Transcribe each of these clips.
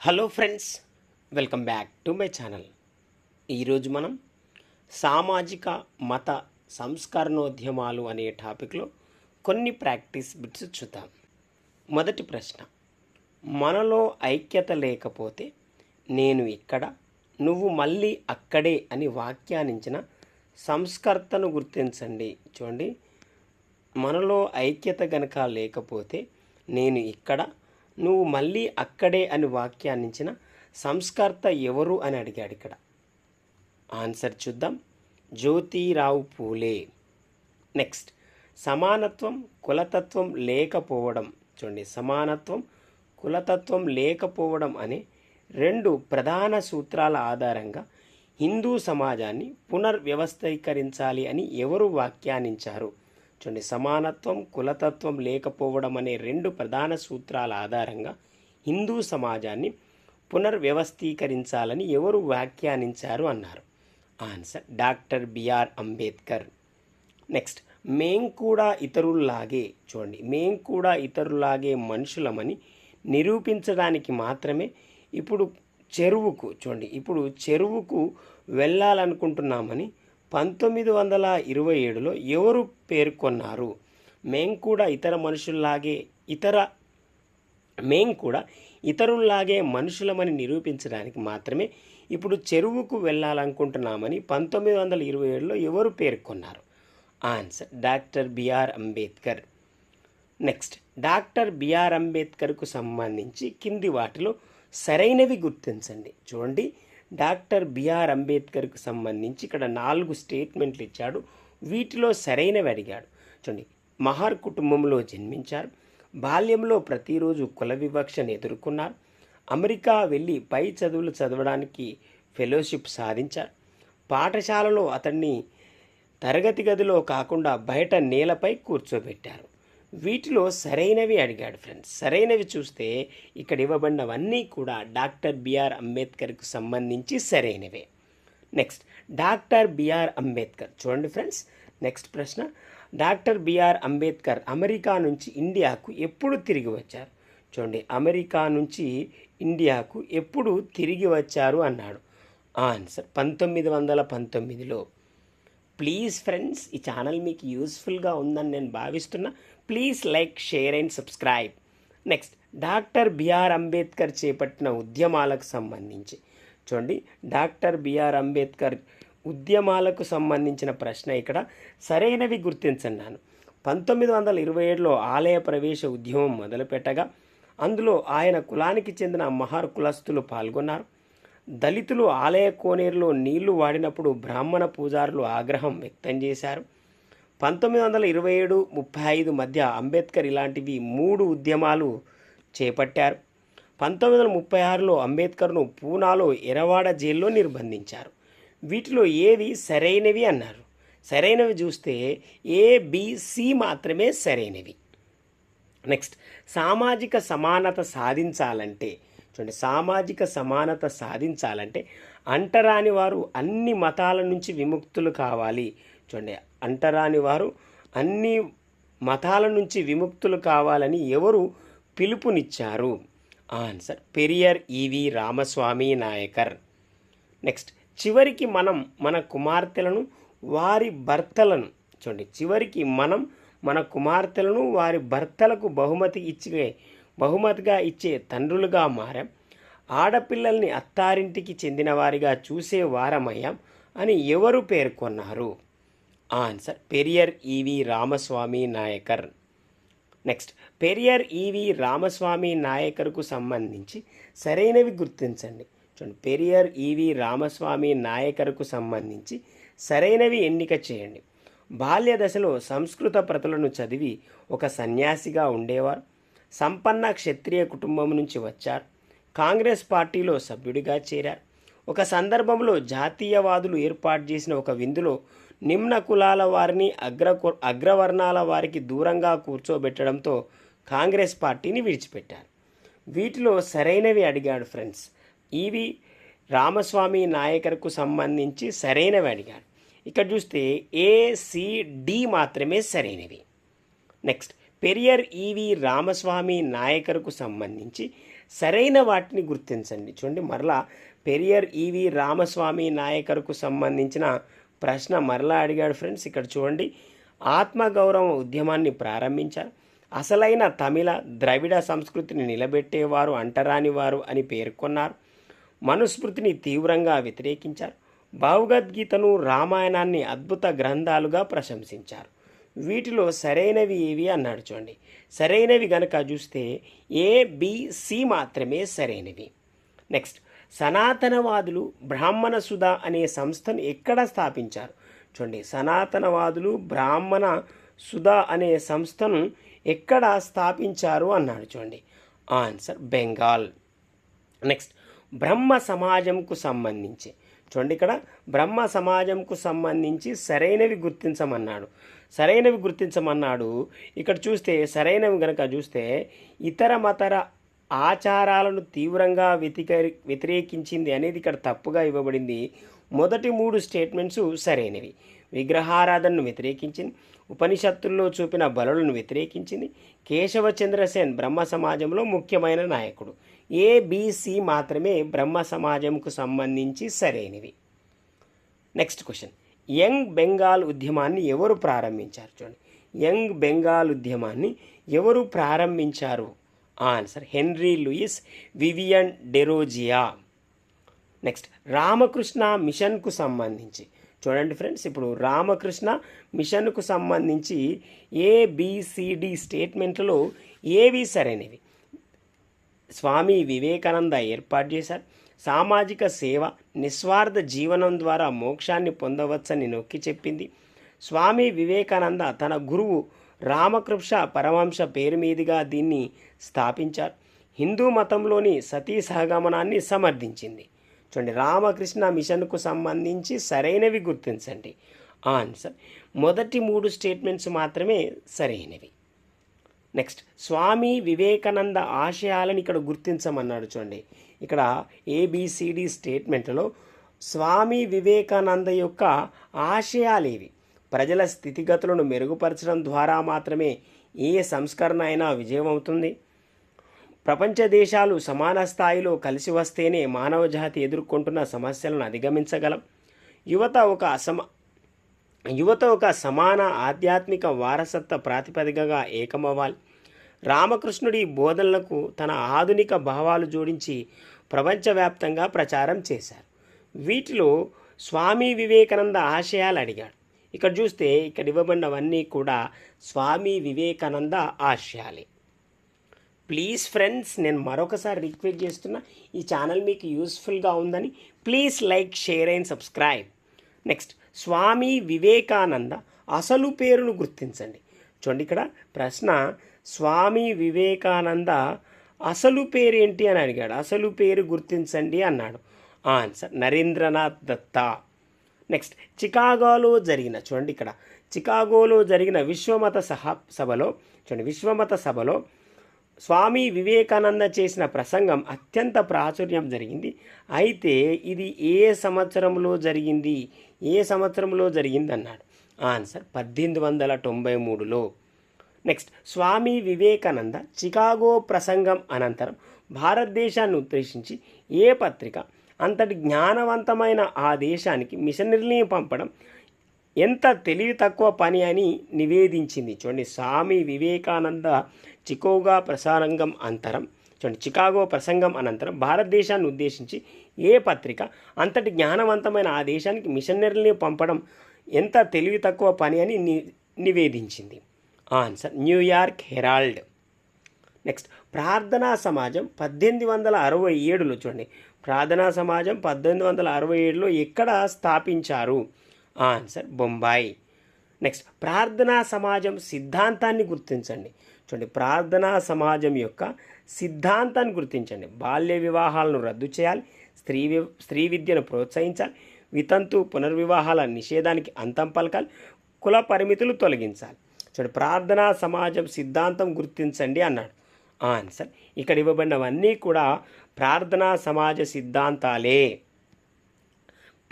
Hello friends welcome back to my channel. ఈరోజు మనం సామాజిక మత సంస్కరణోద్యమాలు అనే టాపిక్లో కొన్ని ప్రాక్టీస్ బిట్స్ చూద్దాం. మొదటి ప్రశ్న మనలో ఐక్యత లేకపోతే నేను ఇక్కడ నువ్వు మళ్ళీ అక్కడే అని వ్యాఖ్యానించిన సంస్కర్తను గుర్తించండి. చూడండి మనలో ఐక్యత గనక లేకపోతే నేను ఇక్కడ నువ్వు మళ్ళీ అక్కడే అని వ్యాఖ్యానించిన సంస్కర్త ఎవరు అని అడిగాడు ఇక్కడ. ఆన్సర్ చూద్దాం. జ్యోతిరావు పూలే. నెక్స్ట్. సమానత్వం కులతత్వం లేకపోవడం. చూడండి సమానత్వం కులతత్వం లేకపోవడం అనే రెండు ప్రధాన సూత్రాల ఆధారంగా హిందూ సమాజాన్ని పునర్వ్యవస్థీకరించాలి అని ఎవరు వ్యాఖ్యానించారు చూడండి సమానత్వం కులతత్వం లేకపోవడం అనే రెండు ప్రధాన సూత్రాల ఆధారంగా హిందూ సమాజాన్ని పునర్వ్యవస్థీకరించాలని ఎవరు వ్యాఖ్యానించారు అన్నారు. Answer doctor B R Ambedkar. Next మేం కూడా ఇతరుల్లాగే చూడండి మేం కూడా ఇతరులాగే మనుషులమని నిరూపించడానికి మాత్రమే ఇప్పుడు చెరువుకు చూడండి ఇప్పుడు చెరువుకు వెళ్ళాలనుకుంటున్నామని పంతొమ్మిది వందల ఇరవై ఏడులో ఎవరు పేర్కొన్నారు? మేం కూడా ఇతర మనుషుల్లాగే ఇతర మేం కూడా ఇతరుల్లాగే మనుషులమని నిరూపించడానికి మాత్రమే ఇప్పుడు చెరువుకు వెళ్ళాలనుకుంటున్నామని పంతొమ్మిది వందల ఇరవై ఏడులో ఎవరు పేర్కొన్నారు? Answer doctor B R Ambedkar. Next doctor B R అంబేద్కర్కు సంబంధించి కింది వాటిలో సరైనవి గుర్తించండి. చూడండి. డాక్టర్ బిఆర్ అంబేద్కర్కు సంబంధించి ఇక్కడ నాలుగు స్టేట్మెంట్లు ఇచ్చాడు. వీటిలో సరైనవి అడిగాడు. చూడండి మహార్ కుటుంబంలో జన్మించారు. బాల్యంలో ప్రతిరోజు కుల వివక్షను ఎదుర్కొన్నారు. అమెరికా వెళ్ళి పై చదువులు చదవడానికి ఫెలోషిప్ సాధించారు. పాఠశాలలో అతన్ని తరగతి గదిలో కాకుండా బయట నేలపై కూర్చోబెట్టారు. వీటిలో సరైనవి అడిగాడు ఫ్రెండ్స్. సరైనవి చూస్తే ఇక్కడ ఇవ్వబడినవన్నీ కూడా డాక్టర్ బిఆర్ అంబేద్కర్కు సంబంధించి సరైనవే. Next doctor B R Ambedkar. చూడండి ఫ్రెండ్స్ నెక్స్ట్ ప్రశ్న. Doctor B R Ambedkar America నుంచి ఇండియాకు ఎప్పుడు తిరిగి వచ్చారు? చూడండి అమెరికా నుంచి ఇండియాకు ఎప్పుడు తిరిగి వచ్చారు అన్నాడు? ఆన్సర్ పంతొమ్మిది వందల పంతొమ్మిదిలో. ప్లీజ్ ఫ్రెండ్స్ ఈ ఛానల్ మీకు యూస్ఫుల్గా ఉందని నేను భావిస్తున్నా. Please like share and subscribe. Next doctor B R Ambedkar చేపట్టిన ఉద్యమాలకు సంబంధించి. చూడండి డాక్టర్ బిఆర్ అంబేద్కర్ ఉద్యమాలకు సంబంధించిన ప్రశ్న ఇక్కడ సరైనవి గుర్తించన్నాను. పంతొమ్మిది వందల ఇరవై ఏడులో ఆలయ ప్రవేశ ఉద్యమం మొదలుపెట్టగా అందులో ఆయన కులానికి చెందిన మహార్ కులస్తులు పాల్గొన్నారు. దళితులు ఆలయ కోనేరులో నీళ్ళు వాడినప్పుడు బ్రాహ్మణ పూజారులు ఆగ్రహం వ్యక్తం చేశారు. పంతొమ్మిది వందల ఇరవై ఏడు ముప్పై ఐదు మధ్య అంబేద్కర్ ఇలాంటివి మూడు ఉద్యమాలు చేపట్టారు. పంతొమ్మిది వందల ముప్పై ఆరులో అంబేద్కర్ను పూనాలో ఎరవాడ జైల్లో నిర్బంధించారు. వీటిలో ఏవి సరైనవి అన్నారు? సరైనవి చూస్తే ఏబిసి మాత్రమే సరైనవి. నెక్స్ట్ సామాజిక సమానత సాధించాలంటే చూడండి సామాజిక సమానత సాధించాలంటే అంటరాని వారు అన్ని మతాల నుంచి విముక్తులు కావాలి. చూడండి అంటరాని వారు అన్ని మతాల నుంచి విముక్తులు కావాలని ఎవరు పిలుపునిచ్చారు? Answer Periyar E V Ramaswamy Naicker. Next చివరికి మనం మన కుమార్తెలను వారి భర్తలను చూడండి చివరికి మనం మన కుమార్తెలను వారి భర్తలకు బహుమతి ఇచ్చే బహుమతిగా ఇచ్చే తండ్రులుగా మారాం. ఆడపిల్లల్ని అత్తారింటికి చెందినవారిగా చూసే వారమయ్యాం అని ఎవరు పేర్కొన్నారు? Answer Periyar E V Ramaswamy Naicker. Next Periyar E V Ramaswamy నాయకర్కు సంబంధించి సరైనవి గుర్తించండి. చూడండి పెరియర్ ఈవి రామస్వామి నాయకర్కు సంబంధించి సరైనవి ఎన్నిక చేయండి. బాల్య దశలో సంస్కృత ప్రతులను చదివి ఒక సన్యాసిగా ఉండేవారు. సంపన్న క్షత్రియ కుటుంబం నుంచి వచ్చారు. కాంగ్రెస్ పార్టీలో సభ్యుడిగా చేరారు. ఒక సందర్భంలో జాతీయవాదులు ఏర్పాటు చేసిన ఒక విందులో నిమ్న కులాల వారిని అగ్ర అగ్రవర్ణాల వారికి దూరంగా కూర్చోబెట్టడంతో కాంగ్రెస్ పార్టీని విడిచిపెట్టారు. వీటిలో సరైనవి అడిగాడు ఫ్రెండ్స్. ఇవి రామస్వామి నాయకర్కు సంబంధించి సరైనవి అడిగాడు. ఇక్కడ చూస్తే ఏసిడి మాత్రమే సరైనవి. Next Periyar E V Ramaswamy నాయకర్కు సంబంధించి సరైన వాటిని గుర్తించండి. చూడండి మరలా పెరియర్ ఈవి రామస్వామి నాయకర్కు సంబంధించిన ప్రశ్న మరలా అడిగాడు ఫ్రెండ్స్. ఇక్కడ చూడండి ఆత్మగౌరవ ఉద్యమాన్ని ప్రారంభించారు. అసలైన తమిళ ద్రవిడ సంస్కృతిని నిలబెట్టేవారు అంటరాని వారు అని పేర్కొన్నారు. మనుస్మృతిని తీవ్రంగా వ్యతిరేకించారు. భగవద్గీతను రామాయణాన్ని అద్భుత గ్రంథాలుగా ప్రశంసించారు. వీటిలో సరైనవి ఏవి అన్నాడు చూడండి. సరైనవి గనక చూస్తే ఏ బిసి మాత్రమే సరైనవి. నెక్స్ట్ సనాతనవాదులు బ్రాహ్మణ సుధ అనే సంస్థను ఎక్కడ స్థాపించారు? చూడండి సనాతనవాదులు బ్రాహ్మణ సుధ అనే సంస్థను ఎక్కడ స్థాపించారు అన్నాడు చూడండి. ఆన్సర్ బెంగాల్ నెక్స్ట్ బ్రహ్మ సమాజంకు సంబంధించి. చూడండి ఇక్కడ బ్రహ్మ సమాజంకు సంబంధించి సరైనవి గుర్తించమన్నాడు. సరైనవి గుర్తించమన్నాడు. ఇక్కడ చూస్తే సరైనవి గనక చూస్తే ఇతర మతర ఆచారాలను తీవ్రంగా వ్యతికరి వ్యతిరేకించింది అనేది ఇక్కడ తప్పుగా ఇవ్వబడింది. మొదటి మూడు స్టేట్మెంట్స్ సరైనవి. విగ్రహారాధనను వ్యతిరేకించింది. ఉపనిషత్తుల్లో చూపిన బలులను వ్యతిరేకించింది. కేశవ చంద్రసేన్ బ్రహ్మ సమాజంలో ముఖ్యమైన నాయకుడు. ఏబిసి మాత్రమే బ్రహ్మ సమాజంకు సంబంధించి సరైనవి. Next question. యంగ్ బెంగాల్ ఉద్యమాన్ని ఎవరు ప్రారంభించారు చూడండి. యంగ్ బెంగాల్ ఉద్యమాన్ని ఎవరు ప్రారంభించారు? Answer henry Louis Vivian Derozio. Next Ramakrishna మిషన్కు సంబంధించి. చూడండి ఫ్రెండ్స్ ఇప్పుడు రామకృష్ణ మిషన్కు సంబంధించి ఏబిసిడి స్టేట్మెంట్లలో ఏవి సరైనవి? స్వామి వివేకానంద ఏర్పాటు చేశారు. సామాజిక సేవ నిస్వార్థ జీవనం ద్వారా మోక్షాన్ని పొందవచ్చని నొక్కి చెప్పింది. స్వామి వివేకానంద తన గురువు రామకృష్ణ పరమంశ పేరు మీదుగా దీన్ని స్థాపించారు. హిందూ మతంలోని సతీ సహగమనాన్ని సమర్థించింది. చూడండి రామకృష్ణ మిషన్కు సంబంధించి సరైనవి గుర్తించండి. ఆన్సర్. మొదటి మూడు స్టేట్మెంట్స్ మాత్రమే సరైనవి. నెక్స్ట్ స్వామి వివేకానంద ఆశయాలను ఇక్కడ గుర్తించమన్నాడు చూడండి. ఇక్కడ ఏబిసిడి స్టేట్మెంట్లో స్వామి వివేకానంద యొక్క ఆశయాలేవి. ప్రజల స్థితిగతులను మెరుగుపరచడం ద్వారా మాత్రమే ఏ సంస్కరణ అయినా విజయమవుతుంది. ప్రపంచ దేశాలు సమాన స్థాయిలో కలిసి వస్తేనే మానవ జాతి ఎదుర్కొంటున్న సమస్యలను అధిగమించగలం. యువత ఒక అసమ యువత ఒక సమాన ఆధ్యాత్మిక వారసత్వ ప్రాతిపదికగా ఏకమవ్వాలి. రామకృష్ణుడి బోధనలకు తన ఆధునిక భావాలు జోడించి ప్రపంచవ్యాప్తంగా ప్రచారం చేశారు. వీటిలో స్వామి వివేకానంద ఆశయాలు అడిగాడు. ఇక్కడ చూస్తే ఇక్కడ ఇవ్వబడినవన్నీ కూడా స్వామి వివేకానంద ఆశయాలే. ప్లీజ్ ఫ్రెండ్స్ నేను మరొకసారి రిక్వెస్ట్ చేస్తున్నా ఈ ఛానల్ మీకు యూస్ఫుల్గా ఉందని please like share and subscribe. Next Swami Vivekananda అసలు పేరును గుర్తించండి. చూడండి ఇక్కడ ప్రశ్న స్వామి వివేకానంద అసలు పేరు ఏంటి అని అడిగాడు. అసలు పేరు గుర్తించండి అన్నాడు. ఆన్సర్ నరేంద్రనాథ్ దత్తా. నెక్స్ట్ చికాగోలో జరిగిన చూడండి ఇక్కడ చికాగోలో జరిగిన విశ్వమత సహ సభలో చూడండి విశ్వమత సభలో స్వామి వివేకానంద చేసిన ప్రసంగం అత్యంత ప్రాచుర్యం జరిగింది. అయితే ఇది ఏ సంవత్సరంలో జరిగింది? ఏ సంవత్సరంలో జరిగింది అన్నాడు. ఆన్సర్ పద్దెనిమిది వందల తొంభై మూడులో. నెక్స్ట్ స్వామి వివేకానంద చికాగో ప్రసంగం అనంతరం భారతదేశాన్ని ఉద్దేశించి ఏ పత్రిక అంతటి జ్ఞానవంతమైన ఆ దేశానికి మిషనరీని పంపడం ఎంత తెలివి తక్కువ పని అని నివేదించింది. చూడండి స్వామి వివేకానంద చికోగా ప్రసారంగం అంతరం చూడండి చికాగో ప్రసంగం అనంతరం భారతదేశాన్ని ఉద్దేశించి ఏ పత్రిక అంతటి జ్ఞానవంతమైన ఆ దేశానికి మిషనరీని పంపడం ఎంత తెలివి తక్కువ పని అని ని నివేదించింది. Answer. New York Herald. Next ప్రార్థనా సమాజం పద్దెనిమిది వందల అరవై ఏడులో చూడండి. ప్రార్థనా సమాజం పద్దెనిమిది వందల అరవై ఏడులో ఎక్కడ స్థాపించారు? ఆన్సర్ బొంబాయి. నెక్స్ట్ ప్రార్థనా సమాజం సిద్ధాంతాన్ని గుర్తించండి. చూడండి ప్రార్థనా సమాజం యొక్క సిద్ధాంతాన్ని గుర్తించండి. బాల్య వివాహాలను రద్దు చేయాలి స్త్రీ వి స్త్రీ విద్యను ప్రోత్సహించాలి వితంతు పునర్వివాహాల నిషేధానికి అంతం పలకాలి కుల పరిమితులు తొలగించాలి. చూడండి ప్రార్థనా సమాజం సిద్ధాంతం గుర్తించండి అన్నాడు. ఆన్సర్ ఇక్కడ ఇవ్వబడినవన్నీ కూడా ప్రార్థనా సమాజ సిద్ధాంతాలే.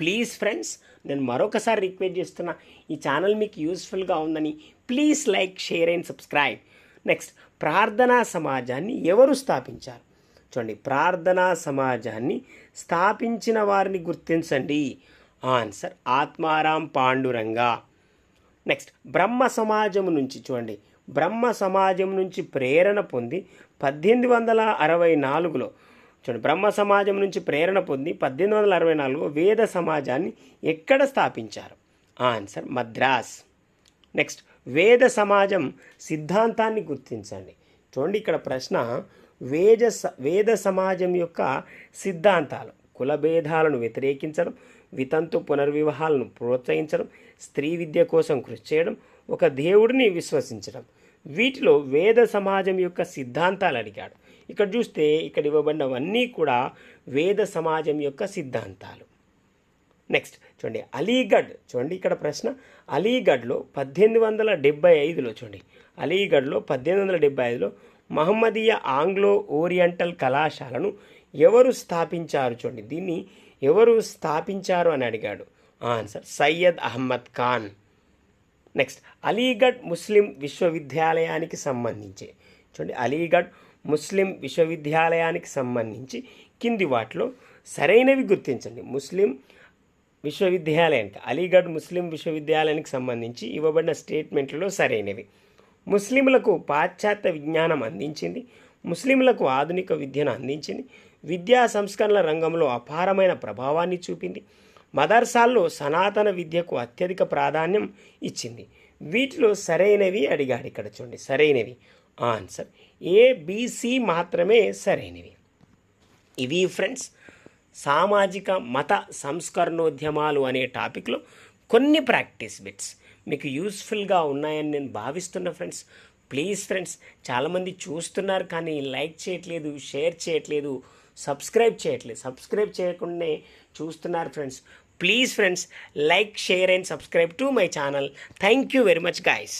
ప్లీజ్ ఫ్రెండ్స్ నేను మరొకసారి రిక్వెస్ట్ చేస్తున్నా ఈ ఛానల్ మీకు యూస్ఫుల్గా ఉందని please like share and subscribe. Next Prarthana సమాజాన్ని ఎవరు స్థాపించారు? చూడండి ప్రార్థనా సమాజాన్ని స్థాపించిన వారిని గుర్తించండి. ఆన్సర్ ఆత్మారాం పాండురంగా. నెక్స్ట్ బ్రహ్మ సమాజం నుంచి చూడండి. బ్రహ్మ సమాజం నుంచి ప్రేరణ పొంది పద్దెనిమిది వందల అరవై నాలుగులో చూడండి బ్రహ్మ సమాజం నుంచి ప్రేరణ పొంది పద్దెనిమిది వందల అరవై నాలుగులో వేద సమాజాన్ని ఎక్కడ స్థాపించారు? ఆన్సర్ మద్రాస్. నెక్స్ట్ వేద సమాజం సిద్ధాంతాన్ని గుర్తించండి. చూడండి ఇక్కడ ప్రశ్న వేద స- వేద సమాజం యొక్క సిద్ధాంతాలు. కులభేదాలను వ్యతిరేకించడం వితంతు పునర్వివాహాలను ప్రోత్సహించడం స్త్రీ విద్య కోసం కృషి చేయడం ఒక దేవుడిని విశ్వసించడం. వీటిలో వేద సమాజం యొక్క సిద్ధాంతాలు అడిగాడు. ఇక్కడ చూస్తే ఇక్కడ ఇవ్వబడినవన్నీ కూడా వేద సమాజం యొక్క సిద్ధాంతాలు. నెక్స్ట్ చూడండి అలీగఢ్ చూడండి ఇక్కడ ప్రశ్న. అలీగఢ్లో పద్దెనిమిది వందల డెబ్బై ఐదులో చూడండి అలీగఢ్లో పద్దెనిమిది వందల డెబ్బై ఐదులో మహమ్మదీయ ఆంగ్లో ఓరియంటల్ కళాశాలను ఎవరు స్థాపించారు చూడండి దీన్ని ఎవరు స్థాపించారు అని అడిగాడు. Answer Syed Ahmad Khan next Aligarh Muslim విశ్వవిద్యాలయానికి సంబంధించి చూడండి అలీగఢ్ ముస్లిం విశ్వవిద్యాలయానికి సంబంధించి కింది వాటిలో సరైనవి గుర్తించండి ముస్లిం విశ్వవిద్యాలయానికి అలీగఢ్ ముస్లిం విశ్వవిద్యాలయానికి సంబంధించి ఇవ్వబడిన స్టేట్మెంట్లలో సరైనవి ముస్లింలకు పాశ్చాత్య విజ్ఞానం అందించింది. ముస్లింలకు ఆధునిక విద్యను అందించింది. విద్యా సంస్కరణల రంగంలో అపారమైన ప్రభావాన్ని చూపింది. మదర్సాల్లో సనాతన విద్యకు అత్యధిక ప్రాధాన్యం ఇచ్చింది. వీటిలో సరైనవి అడిగాడు ఇక్కడ చూడండి. సరైనవి. ఆన్సర్. ఏబిసి మాత్రమే సరైనవి. ఇవి ఫ్రెండ్స్ సామాజిక మత సంస్కరణోద్యమాలు అనే టాపిక్లో కొన్ని ప్రాక్టీస్ బిట్స్. మీకు యూస్ఫుల్గా ఉన్నాయని నేను భావిస్తున్నా ఫ్రెండ్స్ ప్లీజ్ ఫ్రెండ్స్ చాలామంది చూస్తున్నారు కానీ లైక్ చేయట్లేదు షేర్ చేయట్లేదు సబ్స్క్రైబ్ చేయట్లేదు. సబ్స్క్రైబ్ చేయకుండానే చూస్తున్నారు friends. Please friends like share and subscribe to my channel. Thank you very much guys